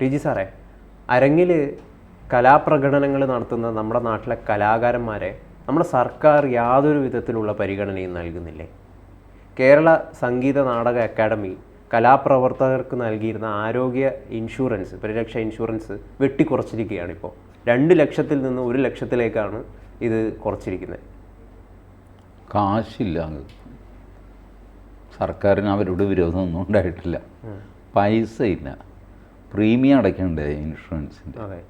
T G സാറേ അരങ്ങിൽ കലാപ്രകടനങ്ങൾ നടത്തുന്ന നമ്മുടെ നാട്ടിലെ കലാകാരന്മാരെ നമ്മുടെ സർക്കാർ യാതൊരു വിധത്തിലുള്ള പരിഗണനയും നൽകുന്നില്ലേ? കേരള സംഗീത നാടക അക്കാദമി കലാപ്രവർത്തകർക്ക് നൽകിയിരുന്ന ആരോഗ്യ ഇൻഷുറൻസ് പരിരക്ഷ ഇൻഷുറൻസ് വെട്ടിക്കുറച്ചിരിക്കുകയാണ് ഇപ്പോൾ രണ്ട് ലക്ഷത്തിൽ നിന്ന് ഒരു ലക്ഷത്തിലേക്കാണ് ഇത് കുറച്ചിരിക്കുന്നത്. കാശില്ല. സർക്കാരിന് അവരോട് വിരോധമൊന്നും ഉണ്ടായിട്ടില്ല. പൈസ ഇല്ല പ്രീമിയം അടയ്ക്കണ്ടേ ഇൻഷുറൻസിന്റെ?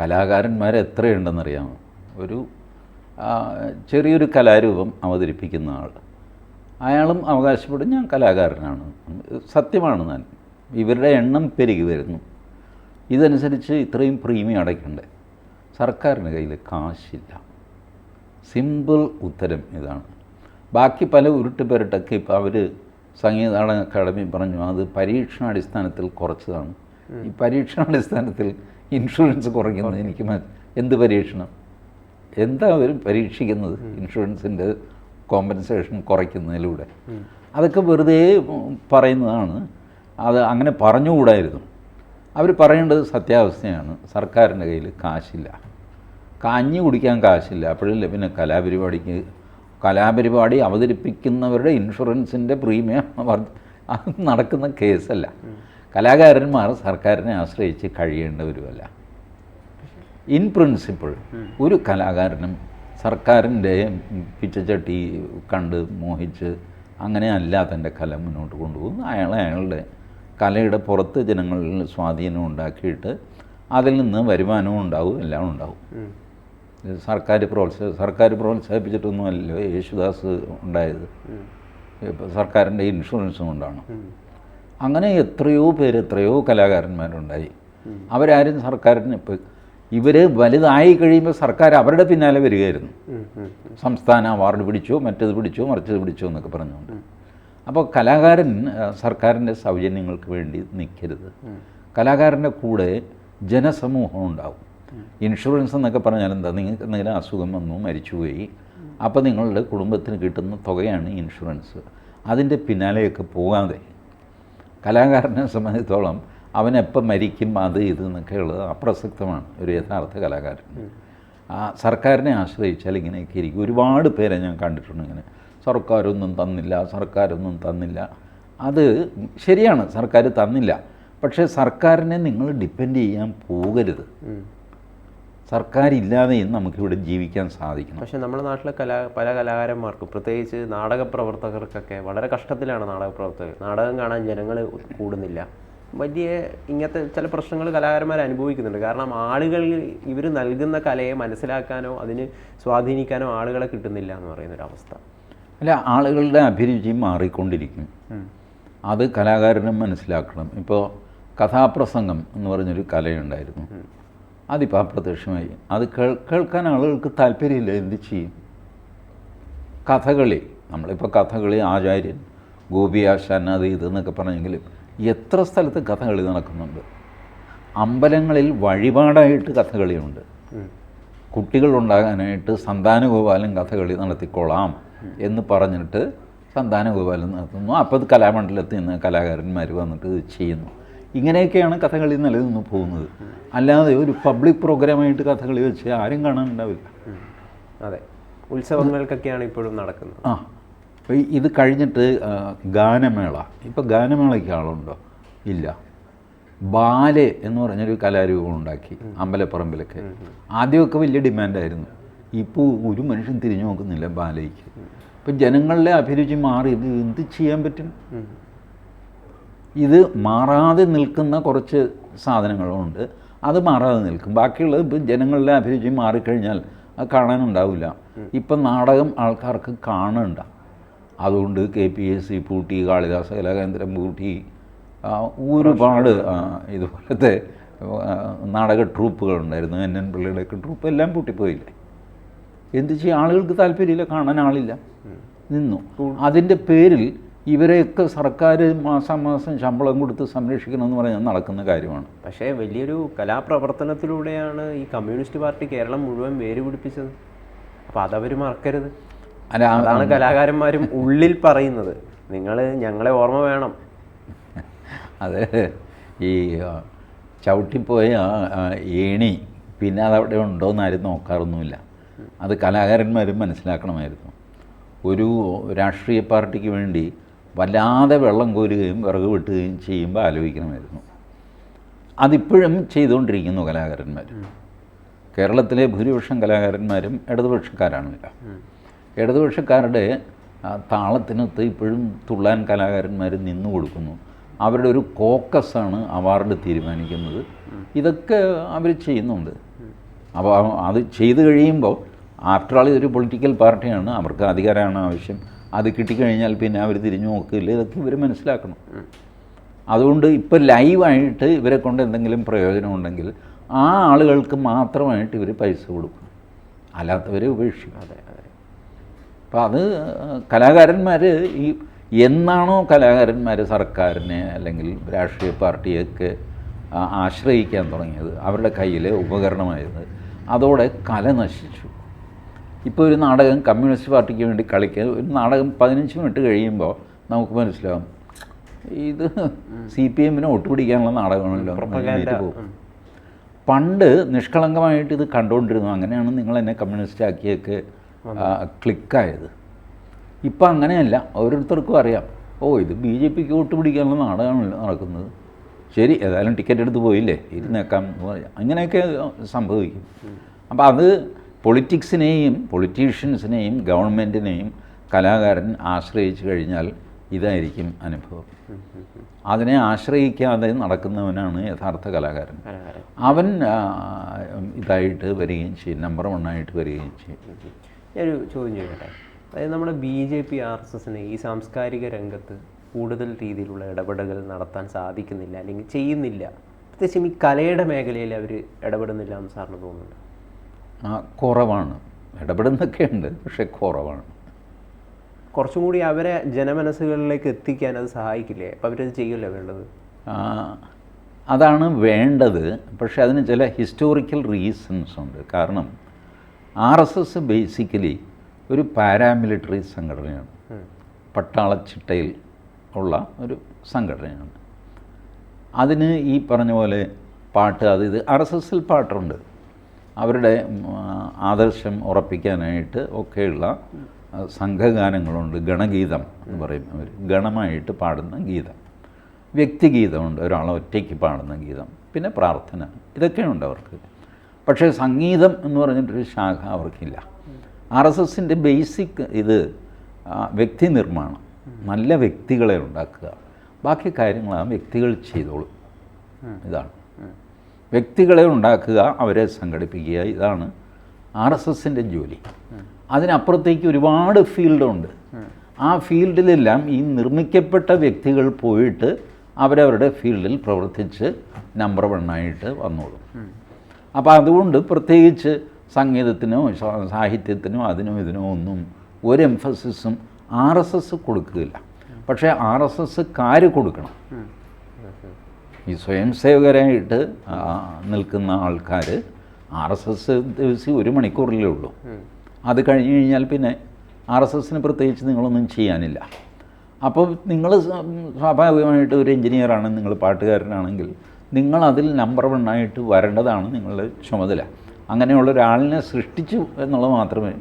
കലാകാരന്മാർ എത്രയുണ്ടെന്നറിയാമോ? ഒരു ചെറിയൊരു കലാരൂപം അവതരിപ്പിക്കുന്ന ആൾ. അയാളും അവകാശപ്പെടും ഞാൻ കലാകാരനാണ്. സത്യമാണ് ഞാൻ. ഇവരുടെ എണ്ണം പെരുകി വരുന്നു. ഇതനുസരിച്ച് ഇത്രയും പ്രീമിയം അടയ്ക്കണ്ടേ? സർക്കാരിന്റെ കയ്യിൽ കാശില്ല. സിമ്പിൾ ഉത്തരം ഇതാണ്. ബാക്കി പല ഉരുട്ട് പേരിട്ടൊക്കെ ഇപ്പോൾ അവർ സംഗീതാടന അക്കാദമി പറഞ്ഞു അത് പരീക്ഷണാടിസ്ഥാനത്തിൽ കുറച്ചതാണ്. ഈ പരീക്ഷണാടിസ്ഥാനത്തിൽ ഇൻഷുറൻസ് കുറയ്ക്കുന്നത് എനിക്ക് എന്ത് പരീക്ഷണം? എന്താ അവർ പരീക്ഷിക്കുന്നത് ഇൻഷുറൻസിന്റെ കോമ്പൻസേഷൻ കുറയ്ക്കുന്നതിലൂടെ? അതൊക്കെ വെറുതെ പറയുന്നതാണ്. അത് അങ്ങനെ പറഞ്ഞുകൂടായിരുന്നു. അവർ പറയേണ്ടത് സത്യാവസ്ഥയാണ്. സർക്കാരിന്റെ കയ്യിൽ കാശില്ല. കഞ്ഞി കുടിക്കാൻ കാശില്ല. അപ്പോഴല്ലേ പിന്നെ കലാപരിപാടിക്ക് കലാപരിപാടി അവതരിപ്പിക്കുന്നവരുടെ ഇൻഷുറൻസിന്റെ പ്രീമിയം അത് നടക്കുന്ന കേസല്ല. കലാകാരന്മാർ സർക്കാരിനെ ആശ്രയിച്ച് കഴിയേണ്ടവരുമല്ല ഇൻ പ്രിൻസിപ്പിൾ ഒരു കലാകാരനും സർക്കാരിന്റെ പിച്ചച്ചട്ടി കണ്ട് മോഹിച്ച് അങ്ങനെ അല്ല തന്റെ കല മുന്നോട്ട് കൊണ്ടുപോകുന്നു അയാൾ അയാളുടെ കലയുടെ പുറത്ത് ജനങ്ങളിൽ സ്വാധീനം ഉണ്ടാക്കിയിട്ട് അതിൽ നിന്ന് വരുമാനവും ഉണ്ടാവും എല്ലാം ഉണ്ടാവും. സർക്കാർ പ്രോത്സാഹ സർക്കാർ പ്രോത്സാഹിപ്പിച്ചിട്ടൊന്നുമല്ലോ യേശുദാസ് ഉണ്ടായത്. സർക്കാരിന്റെ ഇൻഷുറൻസും കൊണ്ടാണ്. അങ്ങനെ എത്രയോ പേര് എത്രയോ കലാകാരന്മാരുണ്ടായി. അവരാരും സർക്കാരിന് ഇപ്പോൾ ഇവർ വലുതായി കഴിയുമ്പോൾ സർക്കാർ അവരുടെ പിന്നാലെ വരികയായിരുന്നു. സംസ്ഥാന അവാർഡ് പിടിച്ചോ മറ്റേത് പിടിച്ചോ മറിച്ചത് പിടിച്ചോ എന്നൊക്കെ പറഞ്ഞുകൊണ്ട്. അപ്പോൾ കലാകാരൻ സർക്കാരിന്റെ സൗജന്യങ്ങൾക്ക് വേണ്ടി നിൽക്കരുത് കലാകാരന്റെ കൂടെ ജനസമൂഹം ഉണ്ടാവും. ഇൻഷുറൻസ് എന്നൊക്കെ പറഞ്ഞാൽ എന്താ? നിങ്ങൾക്ക് എന്തെങ്കിലും അസുഖം വന്നു മരിച്ചുപോയി അപ്പോൾ നിങ്ങളുടെ കുടുംബത്തിന് കിട്ടുന്ന തുകയാണ് ഇൻഷുറൻസ്. അതിന്റെ പിന്നാലെയൊക്കെ പോകാതെ കലാകാരനെ സംബന്ധിച്ചോളം അവനെപ്പം മരിക്കും അത് ഇത് എന്നൊക്കെയുള്ളത് അപ്രസക്തമാണ് ഒരു യഥാർത്ഥ കലാകാരൻ. ആ സർക്കാരിനെ ആശ്രയിച്ചാൽ ഇങ്ങനെയൊക്കെ ഇരിക്കും. ഒരുപാട് പേരെ ഞാൻ കണ്ടിട്ടുണ്ട് ഇങ്ങനെ. സർക്കാരൊന്നും തന്നില്ല സർക്കാരൊന്നും തന്നില്ല. അത് ശരിയാണ് സർക്കാർ തന്നില്ല. പക്ഷേ സർക്കാരിനെ നിങ്ങൾ ഡിപ്പെൻഡ് ചെയ്യാൻ പോകരുത്. സർക്കാരില്ലാതെയും നമുക്കിവിടെ ജീവിക്കാൻ സാധിക്കണം. പക്ഷേ നമ്മുടെ നാട്ടിലെ കലാ പല കലാകാരന്മാർക്കും പ്രത്യേകിച്ച് നാടക പ്രവർത്തകർക്കൊക്കെ വളരെ കഷ്ടത്തിലാണ് നാടക പ്രവർത്തകർ നാടകം കാണാൻ ജനങ്ങൾ കൂടുന്നില്ല. വലിയ ഇങ്ങനത്തെ ചില പ്രശ്നങ്ങൾ കലാകാരന്മാർ അനുഭവിക്കുന്നുണ്ട്. കാരണം ആളുകൾ ഇവർ നൽകുന്ന കലയെ മനസ്സിലാക്കാനോ അതിന് സ്വാധീനിക്കാനോ ആളുകളെ കിട്ടുന്നില്ല എന്ന് പറയുന്ന ഒരു അവസ്ഥ അല്ല ആളുകളുടെ അഭിരുചി മാറിക്കൊണ്ടിരിക്കും. അത് കലാകാരനും മനസ്സിലാക്കണം. ഇപ്പോൾ കഥാപ്രസംഗം എന്ന് പറഞ്ഞൊരു കലയുണ്ടായിരുന്നു. അതിപ്പോൾ അപ്രത്യക്ഷമായി അത് കേൾ കേൾക്കാൻ ആളുകൾക്ക് താല്പര്യമില്ല. എന്ത് ചെയ്യും? കഥകളി. നമ്മളിപ്പോൾ കഥകളി ആചാര്യൻ ഗോപി ആശാൻ അത് ഇതെന്നൊക്കെ പറഞ്ഞെങ്കിലും എത്ര സ്ഥലത്ത് കഥകളി നടക്കുന്നുണ്ട്? അമ്പലങ്ങളിൽ വഴിപാടായിട്ട് കഥകളിയുണ്ട്. കുട്ടികളുണ്ടാകാനായിട്ട് സന്താനഗോപാലൻ കഥകളി നടത്തിക്കൊള്ളാം എന്ന് പറഞ്ഞിട്ട് സന്താനഗോപാലൻ നടത്തുന്നു. അപ്പോൾ അത് കലാമണ്ഡലത്തിൽ നിന്ന് കലാകാരന്മാർ വന്നിട്ട് ഇത് ചെയ്യുന്നു. ഇങ്ങനെയൊക്കെയാണ് കഥകളി നിലനിന്ന് പോകുന്നത്. അല്ലാതെ ഒരു പബ്ലിക് പ്രോഗ്രാമായിട്ട് കഥകളി വെച്ച് ആരും കാണാനുണ്ടാവില്ല. അതെ. ഉത്സവങ്ങൾക്കൊക്കെയാണ് ഇപ്പോഴും നടക്കുന്നത്. ആ. അപ്പോൾ ഇത് കഴിഞ്ഞിട്ട് ഗാനമേള. ഇപ്പോൾ ഗാനമേളയ്ക്ക് ആളുണ്ടോ? ഇല്ല. ബാലെ എന്ന് പറഞ്ഞൊരു കലാരൂപം ഉണ്ടാക്കി അമ്പലപ്പറമ്പിലൊക്കെ. ആദ്യമൊക്കെ വലിയ ഡിമാൻഡായിരുന്നു. ഇപ്പോൾ ഒരു മനുഷ്യൻ തിരിഞ്ഞു നോക്കുന്നില്ല ബാലയ്ക്ക്. ഇപ്പം ജനങ്ങളുടെ അഭിരുചി മാറി ഇത് എന്ത് ചെയ്യാൻ പറ്റും. ഇത് മാറാതെ നിൽക്കുന്ന കുറച്ച് സാധനങ്ങളുണ്ട്. അത് മാറാതെ നിൽക്കും. ബാക്കിയുള്ളത് ഇപ്പം ജനങ്ങളുടെ അഭിരുചി മാറിക്കഴിഞ്ഞാൽ അത് കാണാനുണ്ടാവില്ല. ഇപ്പം നാടകം ആൾക്കാർക്ക് കാണണ്ട. അതുകൊണ്ട് കെ പി എസ് സി പൂട്ടി കാളിദാസ കലാകേന്ദ്രം പൂട്ടി ഒരുപാട് ഇതുപോലത്തെ നാടക ട്രൂപ്പുകളുണ്ടായിരുന്നു. എൻ എൻ പിള്ളയുടെയൊക്കെ ട്രൂപ്പ് എല്ലാം പൂട്ടിപ്പോയില്ലേ? എന്ത് ചെയ്യും? ആളുകൾക്ക് താല്പര്യമില്ല. കാണാൻ ആളില്ല. നിന്നു. അതിന്റെ പേരിൽ ഇവരെയൊക്കെ സർക്കാർ മാസം മാസം ശമ്പളം കൊടുത്ത് സംരക്ഷിക്കണമെന്ന് പറഞ്ഞാൽ നടക്കുന്ന കാര്യമാണ്. പക്ഷേ വലിയൊരു കലാപ്രവർത്തനത്തിലൂടെയാണ് ഈ കമ്മ്യൂണിസ്റ്റ് പാർട്ടി കേരളം മുഴുവൻ വേര് പിടിപ്പിച്ചത്. അപ്പോൾ അതവർ മറക്കരുത്. അല്ല അതാണ് കലാകാരന്മാരും ഉള്ളിൽ പറയുന്നത്. നിങ്ങൾ ഞങ്ങളെ ഓർമ്മ വേണം. അത് ഈ ചവിട്ടിപ്പോയ ഏണി പിന്നെ അതവിടെ ഉണ്ടോ എന്ന് ആരും നോക്കാറൊന്നുമില്ല. അത് കലാകാരന്മാരും മനസ്സിലാക്കണമായിരുന്നു. ഒരു രാഷ്ട്രീയ പാർട്ടിക്ക് വേണ്ടി വല്ലാതെ വെള്ളം കോരുകയും വിറക് വെട്ടുകയും ചെയ്യുമ്പോൾ ആലോചിക്കണമായിരുന്നു. അതിപ്പോഴും ചെയ്തുകൊണ്ടിരിക്കുന്നു കലാകാരന്മാർ കേരളത്തിലെ ഭൂരിപക്ഷം കലാകാരന്മാരും ഇടതുപക്ഷക്കാരാണല്ലോ. ഇടതുപക്ഷക്കാരുടെ താളത്തിനൊത്ത് ഇപ്പോഴും തുള്ളാൻ കലാകാരന്മാർ നിന്നു കൊടുക്കുന്നു. അവരുടെ ഒരു കോക്കസാണ് അവാർഡ് തീരുമാനിക്കുന്നത്. ഇതൊക്കെ അവർ ചെയ്യുന്നുണ്ട്. അപ്പോൾ അത് ചെയ്തു കഴിയുമ്പോൾ ആഫ്റ്റർ ആൾ ഇതൊരു പൊളിറ്റിക്കൽ പാർട്ടിയാണ്. അവർക്ക് അധികാരമാണ് ആവശ്യം അത് കിട്ടിക്കഴിഞ്ഞാൽ പിന്നെ അവർ തിരിഞ്ഞു നോക്കില്ല. ഇതൊക്കെ ഇവർ മനസ്സിലാക്കണം. അതുകൊണ്ട് ഇപ്പോൾ ലൈവായിട്ട് ഇവരെ കൊണ്ട് എന്തെങ്കിലും പ്രയോജനം ഉണ്ടെങ്കിൽ ആ ആളുകൾക്ക് മാത്രമായിട്ട് ഇവർ പൈസ കൊടുക്കും അല്ലാത്തവരെ ഉപേക്ഷിക്കും. അതെ അതെ. അപ്പോൾ അത് കലാകാരന്മാർ ഈ എന്നാണോ കലാകാരന്മാർ സർക്കാരിനെ അല്ലെങ്കിൽ രാഷ്ട്രീയ പാർട്ടിയൊക്കെ ആശ്രയിക്കാൻ തുടങ്ങിയത് അവരുടെ കയ്യിലെ ഉപകരണമായത് അതോടെ കല നശിച്ചു. ഇപ്പോൾ ഒരു നാടകം കമ്മ്യൂണിസ്റ്റ് പാർട്ടിക്ക് വേണ്ടി കളിക്കുക ഒരു നാടകം പതിനഞ്ച് മിനിറ്റ് കഴിയുമ്പോൾ നമുക്ക് മനസ്സിലാവും. ഇത് സി പി എമ്മിനെ ഒട്ടുപിടിക്കാനുള്ള നാടകമാണല്ലോ. പോകും. പണ്ട് നിഷ്കളങ്കമായിട്ട് ഇത് കണ്ടുകൊണ്ടിരുന്നു. അങ്ങനെയാണ് നിങ്ങൾ എന്നെ കമ്മ്യൂണിസ്റ്റ് ആക്കിയൊക്കെ ക്ലിക്കായത്. ഇപ്പം അങ്ങനെയല്ല. ഓരോരുത്തർക്കും അറിയാം. ഓ ഇത് ബി ജെ പിക്ക് വോട്ട് പിടിക്കാനുള്ള നാടകമാണല്ലോ നടക്കുന്നത്. ശരി ഏതായാലും ടിക്കറ്റ് എടുത്ത് പോയില്ലേ? ഇരുന്നേക്കാം എന്ന് പറയാം. അങ്ങനെയൊക്കെ സംഭവിക്കും. അപ്പോൾ അത് പൊളിറ്റിക്സിനെയും പൊളിറ്റീഷ്യൻസിനെയും ഗവൺമെന്റിനെയും കലാകാരൻ ആശ്രയിച്ചു കഴിഞ്ഞാൽ ഇതായിരിക്കും അനുഭവം. അതിനെ ആശ്രയിക്കാതെ നടക്കുന്നവനാണ് യഥാർത്ഥ കലാകാരൻ. അവൻ ഇതായിട്ട് വരികയും ചെയ്യും നമ്പർ വണ്ണായിട്ട് വരികയും ചെയ്യും. ഞാനൊരു ചോദ്യം ചോദിക്കട്ടെ? അതായത് നമ്മുടെ B J P R S എസിന് ഈ സാംസ്കാരിക രംഗത്ത് കൂടുതൽ രീതിയിലുള്ള ഇടപെടലുകൾ നടത്താൻ സാധിക്കുന്നില്ല അല്ലെങ്കിൽ ചെയ്യുന്നില്ല. പ്രത്യേകിച്ചും ഈ കലയുടെ മേഖലയിൽ അവർ ഇടപെടുന്നില്ല എന്ന് സാറിന് തോന്നുന്നുണ്ട്? ആ, കുറവാണ്. ഇടപെടുന്നൊക്കെ ഉണ്ട് പക്ഷേ കുറവാണ്. കുറച്ചും കൂടി അവരെ ജനമനസ്സുകളിലേക്ക് എത്തിക്കാൻ അത് സഹായിക്കില്ലേ? അപ്പം അവരത് ചെയ്യില്ല വേണ്ടത്? അതാണ് വേണ്ടത്. പക്ഷേ അതിന് ചില ഹിസ്റ്റോറിക്കൽ റീസൺസ് ഉണ്ട്. കാരണം ആർ എസ് എസ് ബേസിക്കലി ഒരു പാരാമിലിറ്ററി സംഘടനയാണ്. പട്ടാളച്ചിട്ടയിൽ ഉള്ള ഒരു സംഘടനയാണ്. അതിന് ഈ പറഞ്ഞ പോലെ പാട്ട് അത് ഇത് ആർ എസ് എസിൽ പാട്ടുണ്ട്. അവരുടെ ആദർശം ഉറപ്പിക്കാനായിട്ട് ഒക്കെയുള്ള സംഘഗാനങ്ങളുണ്ട്. ഗണഗീതം എന്ന് പറയും അവർ. ഗണമായിട്ട് പാടുന്ന ഗീതം. വ്യക്തിഗീതമുണ്ട്. ഒരാൾ ഒറ്റയ്ക്ക് പാടുന്ന ഗീതം. പിന്നെ പ്രാർത്ഥന. ഇതൊക്കെയുണ്ട് അവർക്ക്. പക്ഷേ സംഗീതം എന്ന് പറഞ്ഞിട്ടൊരു ശാഖ അവർക്കില്ല. ആർ എസ് എസിന്റെ ബേസിക് ഇത് വ്യക്തി നിർമ്മാണം നല്ല വ്യക്തികളെ ഉണ്ടാക്കുക. ബാക്കി കാര്യങ്ങളാണ് ആ വ്യക്തികൾ ചെയ്തോളും. ഇതാണ്. വ്യക്തികളെ ഉണ്ടാക്കുക അവരെ സംഘടിപ്പിക്കുക ഇതാണ് ആർ എസ് എസിന്റെ ജോലി. അതിനപ്പുറത്തേക്ക് ഒരുപാട് ഫീൽഡുണ്ട്. ആ ഫീൽഡിലെല്ലാം ഈ നിർമ്മിക്കപ്പെട്ട വ്യക്തികൾ പോയിട്ട് അവരവരുടെ ഫീൽഡിൽ പ്രവർത്തിച്ച് നമ്പർ വണ്ണായിട്ട് വന്നോളും. അപ്പോൾ അതുകൊണ്ട് പ്രത്യേകിച്ച് സംഗീതത്തിനോ സാഹിത്യത്തിനോ അതിനോ ഇതിനോ ഒന്നും ഒരു എംഫസിസും ആർ എസ് എസ് കൊടുക്കുകയില്ല. പക്ഷേ ആർ എസ് എസ് കാര് കൊടുക്കണം. ഈ സ്വയം സേവകരായിട്ട് നിൽക്കുന്ന ആൾക്കാർ ആർ എസ് എസ് ദിവസം ഒരു മണിക്കൂറിലേ ഉള്ളൂ. അത് കഴിഞ്ഞ് കഴിഞ്ഞാൽ പിന്നെ ആർ എസ് എസിന് പ്രത്യേകിച്ച് നിങ്ങളൊന്നും ചെയ്യാനില്ല. അപ്പോൾ നിങ്ങൾ സ്വാഭാവികമായിട്ട് ഒരു എഞ്ചിനീയറാണ് നിങ്ങൾ പാട്ടുകാരനാണെങ്കിൽ നിങ്ങൾ അതിൽ നമ്പർ ആയിട്ട് വരേണ്ടതാണ് നിങ്ങളുടെ ചുമതല. അങ്ങനെയുള്ള ഒരാളിനെ സൃഷ്ടിച്ചു എന്നുള്ളത് മാത്രമേ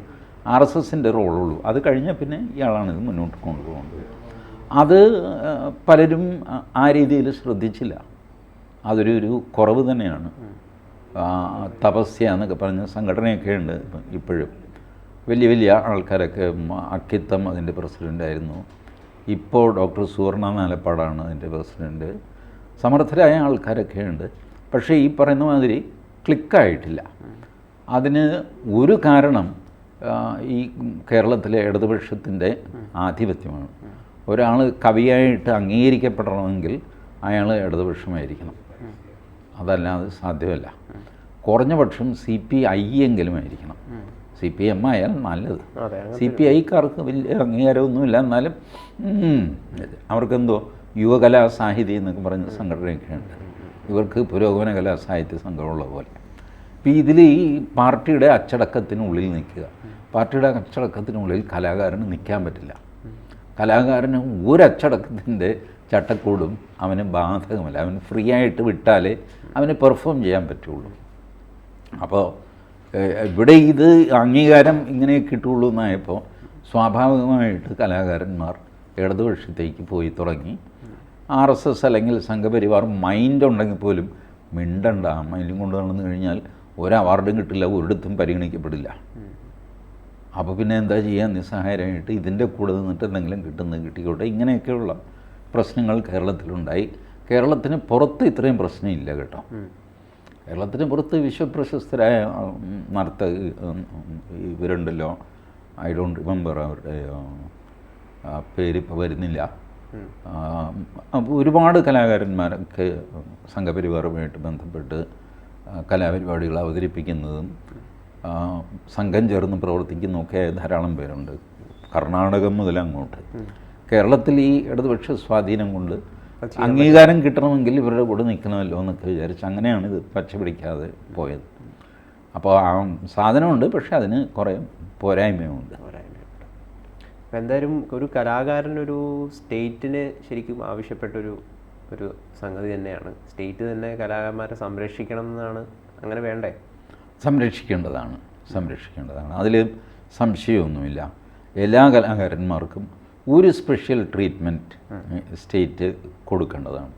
ആർ എസ് എസിന്റെ റോളുള്ളൂ. അത് കഴിഞ്ഞാൽ പിന്നെ ഇയാളാണിത് മുന്നോട്ട് കൊണ്ടുപോകുന്നത്. അത് പലരും ആ- ആ രീതിയിൽ ശ്രദ്ധിച്ചില്ല. അതൊരു ഒരു കുറവ് തന്നെയാണ്. തപസ്യ എന്നൊക്കെ പറഞ്ഞ സംഘടനയൊക്കെ ഉണ്ട് ഇപ്പോഴും. വലിയ വലിയ ആൾക്കാരൊക്കെ അക്കിത്തം അതിന്റെ പ്രസിഡന്റായിരുന്നു ഇപ്പോൾ ഡോക്ടർ സുവർണ നാലപ്പാടാണ് അതിന്റെ പ്രസിഡന്റ് സമർത്ഥരായ ആൾക്കാരൊക്കെ ഉണ്ട്. പക്ഷേ ഈ പറയുന്ന മാതിരി ക്ലിക്കായിട്ടില്ല. അതിന് ഒരു കാരണം ഈ കേരളത്തിലെ ഇടതുപക്ഷത്തിന്റെ ആധിപത്യമാണ്. ഒരാൾ കവിയായിട്ട് അംഗീകരിക്കപ്പെടണമെങ്കിൽ അയാൾ ഇടതുപക്ഷമായിരിക്കണം. അതല്ലാതെ സാധ്യമല്ല. കുറഞ്ഞ പക്ഷം സി പി ഐ എങ്കിലും ആയിരിക്കണം. സി പി എം ആയാൽ നല്ലത്. സി പി ഐക്കാർക്ക് വലിയ അംഗീകാരമൊന്നുമില്ല എന്നാലും അവർക്കെന്തോ യുവകലാ സാഹിതി എന്നൊക്കെ പറഞ്ഞ സംഘടനയൊക്കെയുണ്ട്. ഇവർക്ക് പുരോഗമന കലാ സാഹിത്യ സംഘമുള്ള പോലെ. അപ്പോൾ ഇതിൽ ഈ പാർട്ടിയുടെ അച്ചടക്കത്തിനുള്ളിൽ നിൽക്കുക. പാർട്ടിയുടെ അച്ചടക്കത്തിനുള്ളിൽ കലാകാരന് നിൽക്കാൻ പറ്റില്ല. കലാകാരന് ഒരു അച്ചടക്കത്തിന്റെ ചട്ടക്കൂടും അവന് ബാധകമല്ല. അവൻ ഫ്രീ ആയിട്ട് വിട്ടാലേ അവന് പെർഫോം ചെയ്യാൻ പറ്റുള്ളൂ. അപ്പോൾ ഇവിടെ ഇത് അംഗീകാരം ഇങ്ങനെ കിട്ടുള്ളൂ എന്നായപ്പോൾ സ്വാഭാവികമായിട്ട് കലാകാരന്മാർ ഇടതുപക്ഷത്തേക്ക് പോയി തുടങ്ങി. ആർ എസ് എസ് അല്ലെങ്കിൽ സംഘപരിവാർ മൈൻഡ് ഉണ്ടെങ്കിൽ പോലും മിണ്ടണ്ട. മൈൻഡും കൊണ്ട് നടന്നു കഴിഞ്ഞാൽ ഒരു അവാർഡും കിട്ടില്ല ഒരിടത്തും പരിഗണിക്കപ്പെടില്ല. അപ്പോൾ പിന്നെ എന്താ ചെയ്യുക നിസ്സഹായരായിട്ട് ഇതിന്റെ കൂടെ നിന്നിട്ട് എന്തെങ്കിലും കിട്ടുന്നത് കിട്ടിക്കോട്ടെ? ഇങ്ങനെയൊക്കെയുള്ള പ്രശ്നങ്ങൾ കേരളത്തിലുണ്ടായി. കേരളത്തിന് പുറത്ത് ഇത്രയും പ്രശ്നമില്ല കേട്ടോ. കേരളത്തിന് പുറത്ത് വിശ്വപ്രശസ്തരായ നർത്ത ഇവരുണ്ടല്ലോ. ഐ ഡോണ്ട് റിമെമ്പർ അവരുടെ പേരിപ്പോൾ വരുന്നില്ല. ഒരുപാട് കലാകാരന്മാരൊക്കെ സംഘപരിവാറുമായിട്ട് ബന്ധപ്പെട്ട് കലാപരിപാടികൾ അവതരിപ്പിക്കുന്നതും സംഘം ചേർന്ന് പ്രവർത്തിക്കുന്നതൊക്കെ ധാരാളം പേരുണ്ട്. കർണാടകം മുതൽ അങ്ങോട്ട്. കേരളത്തിൽ ഈ ഇടതുപക്ഷ സ്വാധീനം കൊണ്ട് അംഗീകാരം കിട്ടണമെങ്കിൽ ഇവരുടെ കൂടെ നിൽക്കണമല്ലോ എന്നൊക്കെ വിചാരിച്ച് അങ്ങനെയാണ് ഇത് പച്ച പിടിക്കാതെ പോയത്. അപ്പോൾ ആ സാധനമുണ്ട് പക്ഷെ അതിന് കുറേ പോരായ്മയുണ്ട് പോരായ്മയുണ്ട്. അപ്പം എന്തായാലും ഒരു കലാകാരനൊരു സ്റ്റേറ്റിന് ശരിക്കും ആവശ്യപ്പെട്ടൊരു ഒരു സംഗതി തന്നെയാണ്. സ്റ്റേറ്റ് തന്നെ കലാകാരന്മാരെ സംരക്ഷിക്കണം എന്നാണ് അങ്ങനെ വേണ്ടേ? സംരക്ഷിക്കേണ്ടതാണ് സംരക്ഷിക്കേണ്ടതാണ്. അതിൽ സംശയമൊന്നുമില്ല. എല്ലാ കലാകാരന്മാർക്കും ഒരു സ്പെഷ്യൽ ട്രീറ്റ്മെന്റ് സ്റ്റേറ്റ് കൊടുക്കേണ്ടതാണ്.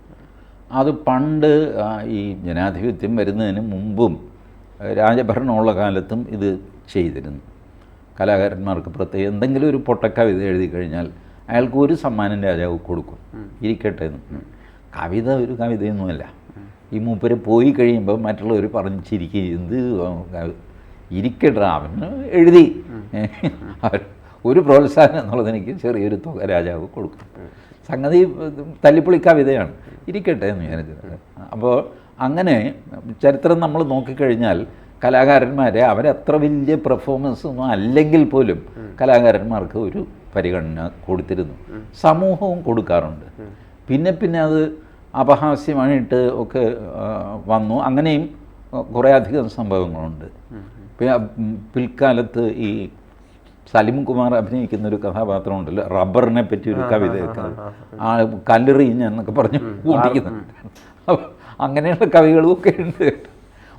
അത് പണ്ട് ഈ ജനാധിപത്യം വരുന്നതിന് മുമ്പും രാജഭരണമുള്ള കാലത്തും ഇത് ചെയ്തിരുന്നു. കലാകാരന്മാർക്ക് പ്രത്യേകം എന്തെങ്കിലും ഒരു പൊട്ടക്കവിത എഴുതി കഴിഞ്ഞാൽ അയാൾക്ക് ഒരു സമ്മാനം രാജാവ് കൊടുക്കും. ഇരിക്കട്ടെ എന്ന്. കവിത ഒരു കവിതയൊന്നുമല്ല. ഈ മൂപ്പര് പോയി കഴിയുമ്പോൾ മറ്റുള്ളവർ പറഞ്ഞ് എന്ത് കവി- ഇരിക്കട്ടെ അവന് എഴുതി. അവർ ഒരു പ്രോത്സാഹനം എന്നുള്ളത് എനിക്ക് ചെറിയൊരു തുക രാജാവ് കൊടുക്കും. സംഗതി തല്ലിപ്പൊളി കവിതയാണ് ഇരിക്കട്ടെ എന്ന് ഞാൻ അപ്പോൾ അങ്ങനെ ചരിത്രം നമ്മൾ നോക്കിക്കഴിഞ്ഞാൽ കലാകാരന്മാരെ അവരത്ര വലിയ പെർഫോമൻസ് ഒന്നും അല്ലെങ്കിൽ പോലും കലാകാരന്മാർക്ക് ഒരു പരിഗണന കൊടുത്തിരുന്നു. സമൂഹവും കൊടുക്കാറുണ്ട്. പിന്നെ പിന്നെ അത് അപഹാസ്യമായിട്ട് ഒക്കെ വന്നു. അങ്ങനെയും കുറേ അധികം സംഭവങ്ങളുണ്ട്. പിൽക്കാലത്ത് ഈ സലിം കുമാർ അഭിനയിക്കുന്ന ഒരു കഥാപാത്രം ഉണ്ടല്ലോ റബ്ബറിനെ പറ്റി ഒരു കവിത ആ കല്ലെറിഞ്ഞ എന്നൊക്കെ പറഞ്ഞു കൂട്ടിക്കുന്നുണ്ട് അങ്ങനെയുള്ള കവികളും ഒക്കെ ഉണ്ട്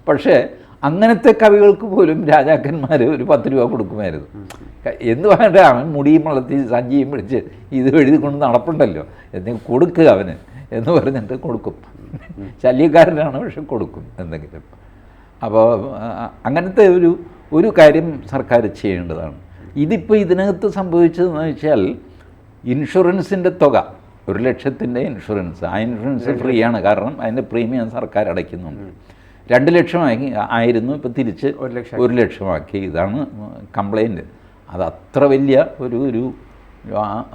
പക്ഷേ അങ്ങനത്തെ കവികൾക്ക് പോലും രാജാക്കന്മാർ ഒരു പത്ത് രൂപ കൊടുക്കുമായിരുന്നു. എന്ന് പറഞ്ഞിട്ടാണ് അവൻ മുടിയും വളർത്തി സഞ്ചിയും പിടിച്ച് ഇത് എഴുതി കൊണ്ട് നടപ്പുണ്ടല്ലോ. എന്തെങ്കിലും കൊടുക്കുക അവന് എന്ന് പറഞ്ഞിട്ട് കൊടുക്കും. ശല്യക്കാരനാണ് പക്ഷെ കൊടുക്കും എന്തെങ്കിലും. അപ്പോൾ അങ്ങനത്തെ ഒരു ഒരു കാര്യം സർക്കാർ ചെയ്യേണ്ടതാണ്. ഇതിപ്പോൾ ഇതിനകത്ത് സംഭവിച്ചതെന്ന് വെച്ചാൽ ഇൻഷുറൻസിന്റെ തുക ഒരു ലക്ഷത്തിന്റെ ഇൻഷുറൻസ്. ആ ഇൻഷുറൻസ് ഫ്രീ ആണ്. കാരണം അതിന്റെ പ്രീമിയം സർക്കാർ അടയ്ക്കുന്നുണ്ട്. രണ്ട് ലക്ഷമാക്കി ആയിരുന്നു. ഇപ്പോൾ തിരിച്ച് ഒരു ലക്ഷം ഒരു ലക്ഷമാക്കി. ഇതാണ് കംപ്ലൈന്റ് അത് അത്ര വലിയ ഒരു ഒരു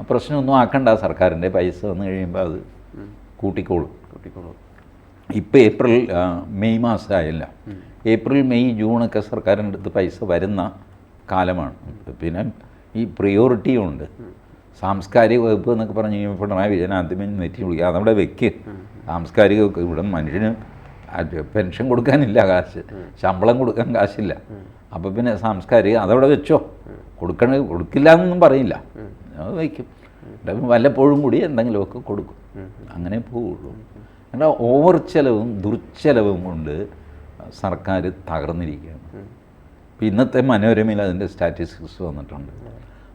പ്രശ്നമൊന്നും ആക്കണ്ട. സർക്കാരിന്റെ പൈസ വന്നു കഴിയുമ്പോൾ അത് കൂട്ടിക്കോളും. കൂട്ടിക്കോളും. ഇപ്പോൾ ഏപ്രിൽ മെയ് മാസമായില്ല. ഏപ്രിൽ മെയ് ജൂണൊക്കെ സർക്കാരിന്റെ അടുത്ത് പൈസ വരുന്ന കാലമാണ്. പിന്നെ ഈ പ്രിയോറിറ്റിയും ഉണ്ട്. സാംസ്കാരിക വകുപ്പ് എന്നൊക്കെ പറഞ്ഞു കഴിഞ്ഞാൽ പിണറായി വിജയൻ ആദ്യമേ നെറ്റി വിളിക്കുക നമ്മുടെ വെക്ക്. സാംസ്കാരിക ഇവിടെ മനുഷ്യന് പെൻഷൻ കൊടുക്കാനില്ല കാശ്. ശമ്പളം കൊടുക്കാൻ കാശില്ല. അപ്പോൾ പിന്നെ സാംസ്കാരിക അതവിടെ വെച്ചോ? കൊടുക്കണ കൊടുക്കില്ല എന്നൊന്നും പറയില്ല. അത് വയ്ക്കും വല്ലപ്പോഴും കൂടി എന്തെങ്കിലുമൊക്കെ കൊടുക്കും. അങ്ങനെ പോവുള്ളൂ. അങ്ങനെ ഓവർ ചെലവും ദുർച്ചെലവും കൊണ്ട് സർക്കാർ തകർന്നിരിക്കുകയാണ്. ഇപ്പം ഇന്നത്തെ മനോരമയിൽ അതിന്റെ സ്റ്റാറ്റിസ്റ്റിക്സ് വന്നിട്ടുണ്ട്.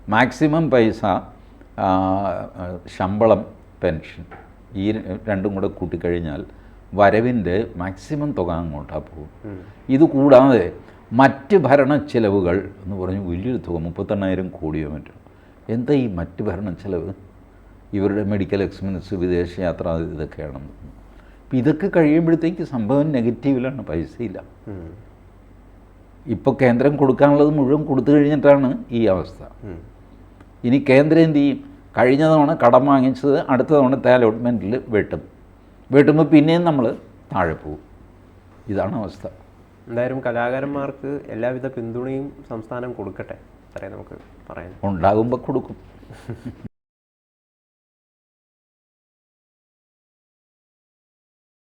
മാക്സിമം പൈസ ശമ്പളം പെൻഷൻ ഈ രണ്ടും കൂടെ കൂട്ടിക്കഴിഞ്ഞാൽ വരവിന്റെ മാക്സിമം തുക അങ്ങോട്ടാ പോകും. ഇത് കൂടാതെ മറ്റ് ഭരണ ചെലവുകൾ എന്ന് പറഞ്ഞ് വലിയൊരു തുക മുപ്പത്തെണ്ണായിരം കോടിയോ മറ്റോ. എന്താ ഈ മറ്റ് ഭരണ ചെലവ്? ഇവരുടെ മെഡിക്കൽ എക്സ്പെൻസ് വിദേശ യാത്ര ഇതൊക്കെയാണെന്ന്. അപ്പം ഇതൊക്കെ കഴിയുമ്പോഴത്തേക്ക് സംഭവം നെഗറ്റീവിലാണ് പൈസയില്ല. ഇപ്പോൾ കേന്ദ്രം കൊടുക്കാനുള്ളത് മുഴുവൻ കൊടുത്തു കഴിഞ്ഞിട്ടാണ് ഈ അവസ്ഥ. ഇനി കേന്ദ്രം എന്ത് ചെയ്യും? കഴിഞ്ഞ തവണ കടം വാങ്ങിച്ചത് അടുത്ത തവണത്തെ അലോട്ട്മെന്റിൽ വെട്ടും. വെട്ടുമ്പോൾ പിന്നെയും നമ്മൾ താഴെ പോകും ഇതാണ് അവസ്ഥ. എന്തായാലും കലാകാരന്മാർക്ക് എല്ലാവിധ പിന്തുണയും സംസ്ഥാനം കൊടുക്കട്ടെ. അത്രേ നമുക്ക് പറയാം ഉണ്ടാകുമ്പോൾ കൊടുക്കും.